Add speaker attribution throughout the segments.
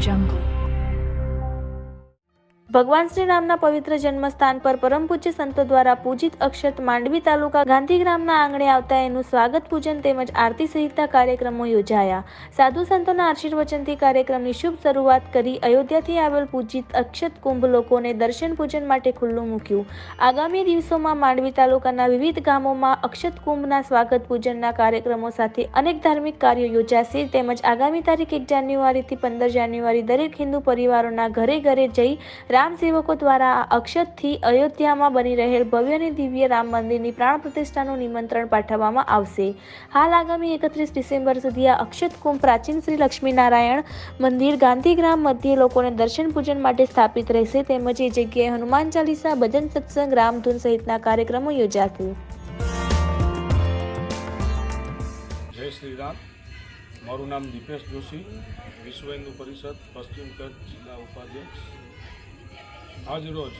Speaker 1: jungle.
Speaker 2: ભગવાન શ્રી રામના પવિત્ર જન્મસ્થાન પર પરમ પૂજ્ય સંતો દ્વારા પૂજિત અક્ષત માંડવી તાલુકા ગાંધીગ્રામના આંગણે આવતા એનું સ્વાગત પૂજન તેમજ આરતી સહિતના કાર્યક્રમો યોજાયા. સાધુ સંતોના આશીર્વચનથી કાર્યક્રમની શુભ શરૂઆત કરી અયોધ્યાથી આવેલ પૂજિત અક્ષત કુંભ લોકોને દર્શન પૂજન માટે ખુલ્લું મૂક્યું. આગામી દિવસોમાં માંડવી તાલુકાના વિવિધ ગામોમાં અક્ષત કુંભના સ્વાગત પૂજનના કાર્યક્રમો સાથે અનેક ધાર્મિક કાર્યો યોજાશે તેમજ આગામી તારીખ એક જાન્યુઆરીથી પંદર જાન્યુઆરી દરેક હિન્દુ પરિવારોના ઘરે ઘરે જઈ રામ સેવકો દ્વારા અક્ષતથી અયોધ્યામાં બની રહેલ ભવ્ય અને દિવ્ય રામ મંદિરની પ્રાણ પ્રતિષ્ઠાનું નિમંત્રણ પાઠવવામાં આવશે. હાલ આગામી એકત્રીસ ડિસેમ્બર સુધી આ અક્ષત કુંભ પ્રાચીન શ્રી લક્ષ્મીનારાયણ મંદિર ગાંધીગ્રામ મધ્યે લોકોને દર્શન પૂજન માટે સ્થાપિત રહેશે તેમજ એ જગ્યાએ હનુમાન ચાલીસા, ભજન સત્સંગ રામધૂન સહિતના કાર્યક્રમો યોજાશે.
Speaker 3: મારું નામ દીપેશ જોશી, વિશ્વ હિન્દુ પરિષદ, પશ્ચિમ કચ્છ જિલ્લા ઉપાધ્યક્ષ. આજ રોજ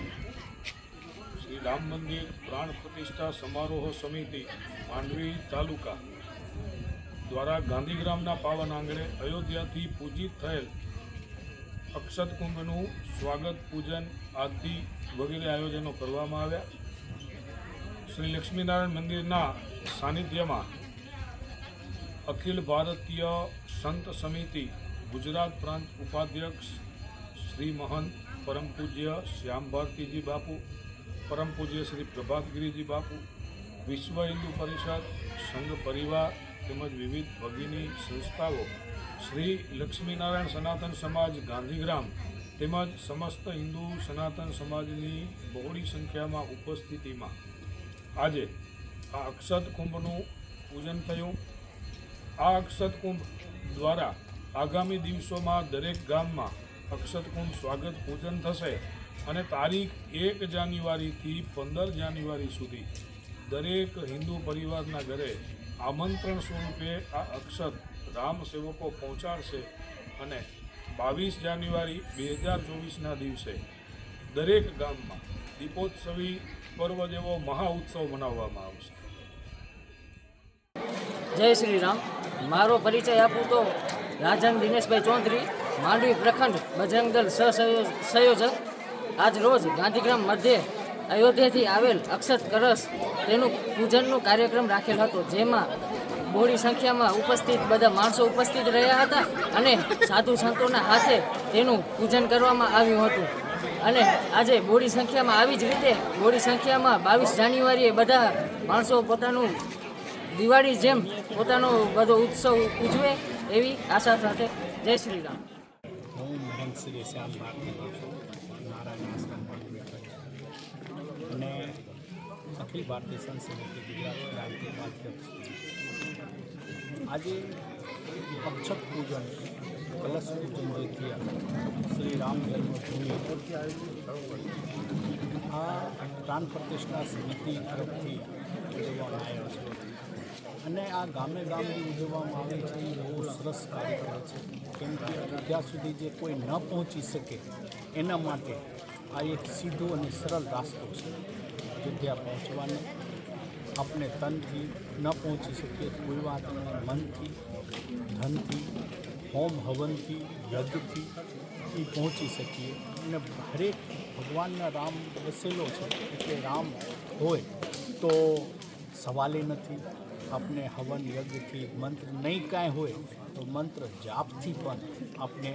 Speaker 3: શ્રી રામ મંદિર પ્રાણ પ્રતિષ્ઠા સમારોહ સમિતિ માંડવી તાલુકા દ્વારા ગાંધીગ્રામના પાવન આંગણે અયોધ્યાથી પૂજિત થયેલ અક્ષત કુંભનું સ્વાગત પૂજન, આરતી વગેરે આયોજનો કરવામાં આવ્યા. શ્રી લક્ષ્મીનારાયણ મંદિરના સાનિધ્યમાં અખિલ ભારતીય સંત સમિતિ ગુજરાત પ્રાંત ઉપાધ્યક્ષ શ્રી મહંત પરમ પૂજ્ય શ્યામ ભારતીજી બાપુ, પરમ પૂજ્ય શ્રી પ્રભાતગીરીજી બાપુ, વિશ્વ હિન્દુ પરિષદ, સંઘ પરિવાર તેમજ વિવિધ ભગીની સંસ્થાઓ, શ્રી લક્ષ્મીનારાયણ સનાતન સમાજ ગાંધીગ્રામ તેમજ સમસ્ત હિન્દુ સનાતન સમાજની બહોળી સંખ્યામાં ઉપસ્થિતિમાં. આજે આ અક્ષત કુંભનું પૂજન થયું. આ અક્ષત કુંભ દ્વારા આગામી દિવસોમાં દરેક ગામમાં અક્ષત કુંભ સ્વાગત પૂજન થશે અને તારીખ એક જાન્યુઆરીથી પંદર જાન્યુઆરી સુધી દરેક હિન્દુ પરિવારના ઘરે આમંત્રણ સ્વરૂપે આ અક્ષત રામ સેવકો પહોંચાડશે અને બાવીસ જાન્યુઆરી બે હજાર ચોવીસના દિવસે દરેક ગામમાં દીપોત્સવી પર્વ જેવો મહાઉત્સવ મનાવવામાં આવશે.
Speaker 4: જય શ્રી રામ. મારો પરિચય આપું તો રાજન દિનેશભાઈ ચૌધરી, માંડવી પ્રખંડ બજરંગ દળ સહસંયો- સંયોજક. આજ રોજ ગાંધીગ્રામ મધ્યે અયોધ્યાથી આવેલ અક્ષત કરસ તેનું પૂજનનો કાર્યક્રમ રાખેલ હતો, જેમાં બોડી સંખ્યામાં ઉપસ્થિત બધા માણસો ઉપસ્થિત રહ્યા હતા અને સાધુ સંતોના હાથે તેનું પૂજન કરવામાં આવ્યું હતું. અને આજે બોડી સંખ્યામાં આવી જ રીતે, બોડી સંખ્યામાં બાવીસ જાન્યુઆરીએ બધા માણસો પોતાનું દિવાળી જેમ પોતાનો બધો ઉત્સવ ઉજવે એવી આશા સાથે જય શ્રી રામ.
Speaker 5: હું મહંત શ્રી શ્યામ ભારતી બાપુ નારાયણ આશ્રમ માંડવી કચ્છ અને અખિલ ભારતીય સંત સમિતિ ગુજરાત ક્રાંતિ અધ્યક્ષ આજે અક્ષત પૂજન, કલશ પૂજન જે થયા, શ્રી રામ જન્મભૂમિ. આ પ્રાણ પ્રતિષ્ઠા સમિતિ તરફથી ઉજવવામાં આવ્યો છે અને આ ગામે ગામથી ઉજવવામાં આવે છે એ બહુ સરસ કાર્યક્રમ છે. કેમ કે ત્યાં સુધી જે કોઈ ન પહોંચી શકે એના માટે આ એક સીધો અને સરળ રાસ્તો છે. અયોધ્યા પહોંચવાનો આપણે તનથી ન પહોંચી શકીએ, કોઈ વાત મનથી, ધનથી, હોમ હવનથી યજ્ઞથી એ પહોંચી શકીએ. અને હરેક ભગવાનના રામ વસેલો છે, એટલે રામ હોય તો સવાલે નથી આપણે હવન યજ્ઞથી મંત્ર નહીં કાંઈ હોય, તો મંત્ર જાપથી પણ આપણે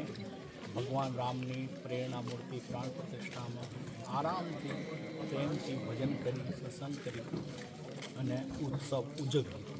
Speaker 5: ભગવાન રામની પ્રેરણા મૂર્તિ, પ્રાણ પ્રતિષ્ઠામાં આરામથી પ્રેમથી ભજન કરી, સત્સંગ કરી અને ઉત્સવ ઉજવીએ.